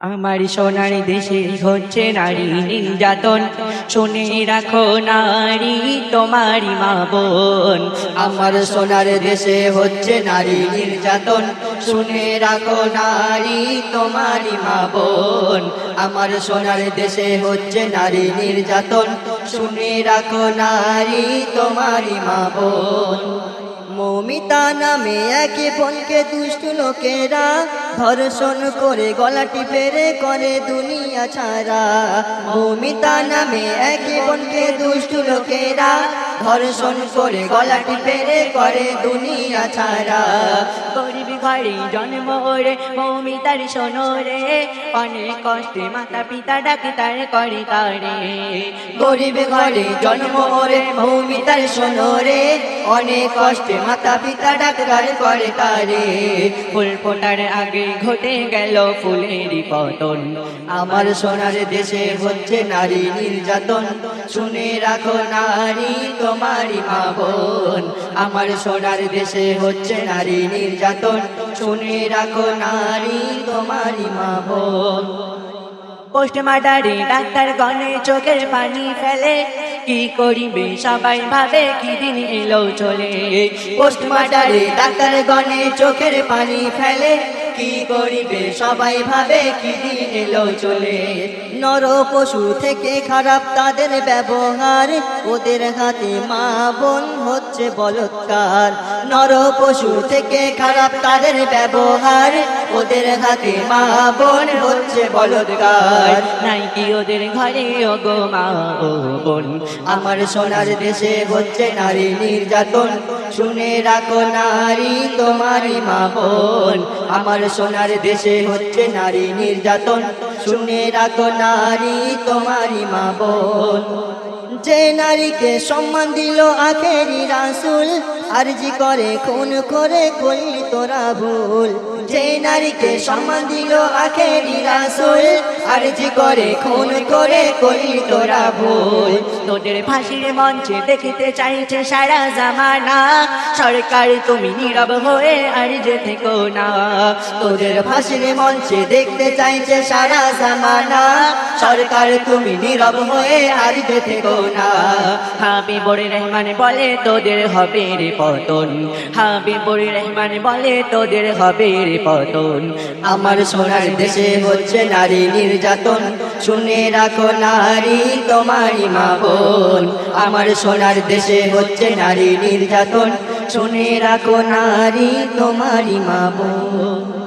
আমার সোনার দেশে হচ্ছে নারী নির্যাতন। শুনে রাখো নারী, তোমারই মা বোন। আমার সোনার দেশে হচ্ছে নারী নির্যাতন। শুনে রাখো নারী, তোমারই মা বোন। আমার সোনার দেশে হচ্ছে নারী নির্যাতন। শুনে রাখো নারী, তোমারই মা বোন। মমিতা নামে এক বোনকে দুষ্ট লোকেরা ধর্ষণ করে গলা টিপেরে করে দুনিয়া ছাড়া। মমিতা নামে এক বোনকে দুষ্ট লোকেরা ধর্ষণ করে গলাটি পেরে করে দুনিয়া ছাড়া। গরিব ঘরে জন্ম ওরে মৌমিতার সোনরে অনেক কষ্টে মাতা পিতা ডাক্তার করে তারে। গরিব ঘরে জন্ম ওরে মৌমিতার সোনরে অনেক কষ্টে মাতা পিতা ডাক্তার করে তারে। ফুল ফোটার আগে ঘটে গেল ফুলেরই পতন। আমার সোনার দেশে হচ্ছে নারী নির্যাতন। শুনে রাখো নারী তোমারই মা আমার সোনার দেশে হচ্ছে নারী নির্যাতন। শুনে রাখো, নারী তোমারই মা পোস্টমার্টারে ডাক্তার গনে চোখের পানি ফেলে। কি করিবে, সবাই ভাবে কি দিন এলো চলে। পোস্টমার্টারে ডাক্তার গনে চোখের পানি ফেলে। কি করিবে? সবাই ভাবে কি এলো চলে। নর পশু থেকে খারাপ তাদের ব্যবহার। ওদের হাতে মা বোন হচ্ছে বলৎকার। নর পশু থেকে খারাপ তাদের ব্যবহার। ওদের হাতে মা বোন হচ্ছে বলৎকার নাই কি ওদের ঘরে গো মা ও বোন। আমার সোনার দেশে হচ্ছে নারী নির্যাতন। শুনে রাখো নারী, তোমারই মা বোন। আমার সোনার দেশে হচ্ছে নারী নির্যাতন। শুনে রাখো নারী, তোমারই মা বোন। যে নারীকে সম্মান দিল আখেরি রাসুল আরজি করে, খুন করে করলি তোরা ভুল। যে নারীকে সম্মান দিল আখেরি রাসুল, আরজি করে, খুন করে করলি তোরা ভুল। তোদের ফাঁসির মঞ্চে দেখিতে চাইছে সারা জামানা। সরকার, তুমি নীরব হয়ে আর যে থেকো না। তোদের ফাঁসির মঞ্চে দেখতে চাইছে সারা জামানা। সরকার, তুমি নীরব হয়ে আর যে থেকো না। হাবিবুর রহমান বলে, তোদের হবে রে পতন। হাবিবুর রহমান বলে, তোদের হবে পতন। আমার সোনার দেশে হচ্ছে নারী নির্যাতন। শুনে রাখো নারী তোমারই মা বোন। আমার সোনার দেশে হচ্ছে নারী নির্যাতন। শুনে রাখো নারী তোমারই মা বোন।